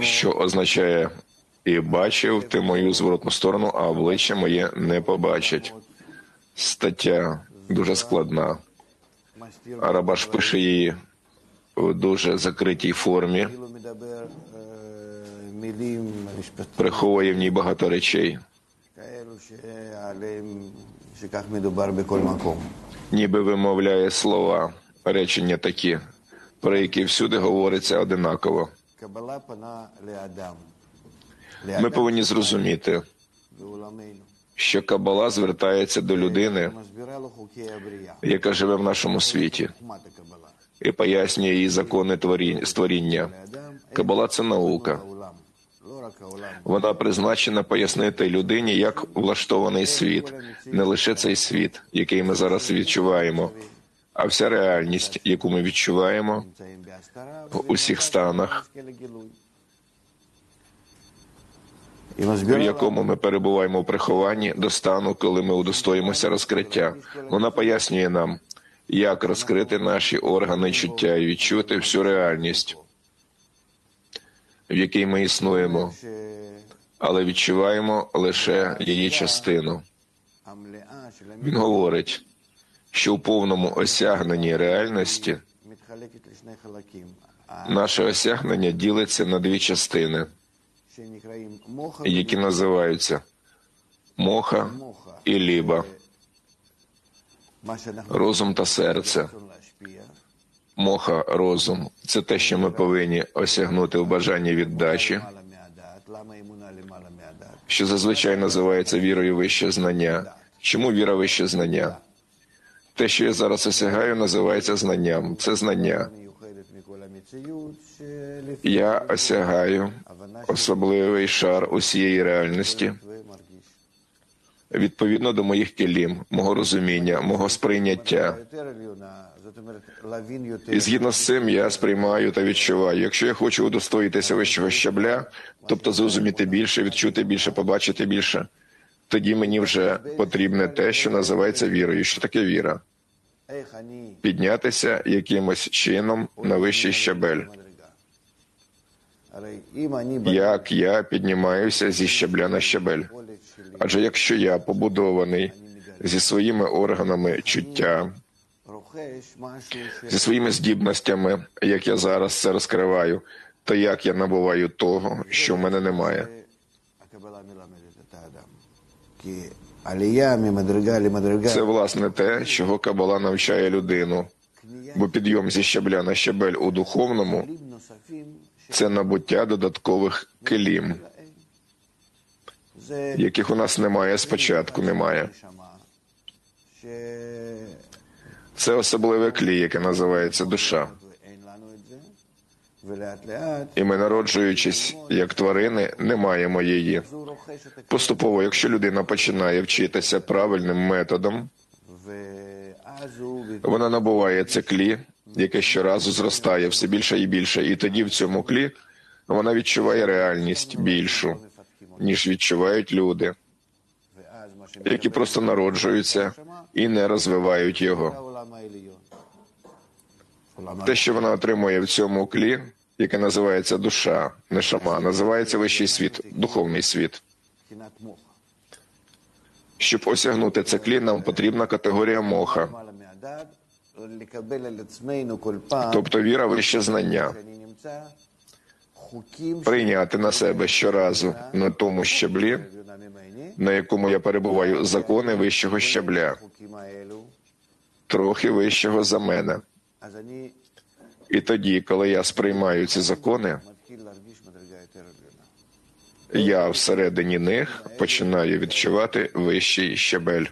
що означає і бачив ти мою зворотну сторону, а обличчя моє не побачить. Стаття дуже складна. Рабаш пише її в дуже закритій формі. Приховує в ній багато речей. Ніби вимовляє слова, речення такі, про які всюди говориться одинаково. Ми повинні зрозуміти, що Кабала звертається до людини, яка живе в нашому світі, і пояснює її закони створіння. Кабала це наука. Вона призначена пояснити людині, як влаштований світ, не лише цей світ, який ми зараз відчуваємо а вся реальність, яку ми відчуваємо в усіх станах, в якому ми перебуваємо в прихованні до стану, коли ми удостоїмося розкриття. Вона пояснює нам, як розкрити наші органи чуття і відчути всю реальність, в якій ми існуємо, але відчуваємо лише її частину. Він говорить що у повному осягненні реальності наше осягнення ділиться на дві частини, які називаються моха і ліба, розум та серце. Моха, розум це те, що ми повинні осягнути в бажанні віддачі, що зазвичай називається вірою вище знання. Чому віра вище знання? те, що я зараз осягаю, називається знанням. Це знання. Я осягаю особливий шар усієї реальності відповідно до моїх кілім, мого розуміння, мого сприйняття. І згідно з цим я сприймаю та відчуваю. Якщо я хочу удостоїтися вищого щабля, тобто зрозуміти більше, відчути більше, побачити більше тоді мені вже потрібне те, що називається вірою. Що таке віра? Піднятися якимось чином на вищий щабель. Як я піднімаюся зі щабля на щабель? Адже якщо я побудований зі своїми органами чуття, зі своїми здібностями, як я зараз це розкриваю, то як я набуваю того, що в мене немає? Це власне те, чого Кабала навчає людину, бо підйом зі щебля на щабель у духовному це набуття додаткових килім, яких у нас немає спочатку, немає. Це особливе клій, яке називається душа і ми, народжуючись як тварини, не маємо її. Поступово, якщо людина починає вчитися правильним методом, вона набуває це клі, яке щоразу зростає все більше і більше, і тоді в цьому клі вона відчуває реальність більшу ніж відчувають люди, які просто народжуються і не розвивають його. Те, що вона отримує в цьому клі яке називається душа, не шама, називається вищий світ, духовний світ. Щоб осягнути це клін, нам потрібна категорія моха, тобто віра вище знання, прийняти на себе щоразу на тому щаблі, на якому я перебуваю, закони вищого щабля, трохи вищого за мене. І тоді, коли я сприймаю ці закони, я всередині них починаю відчувати вищий щебель.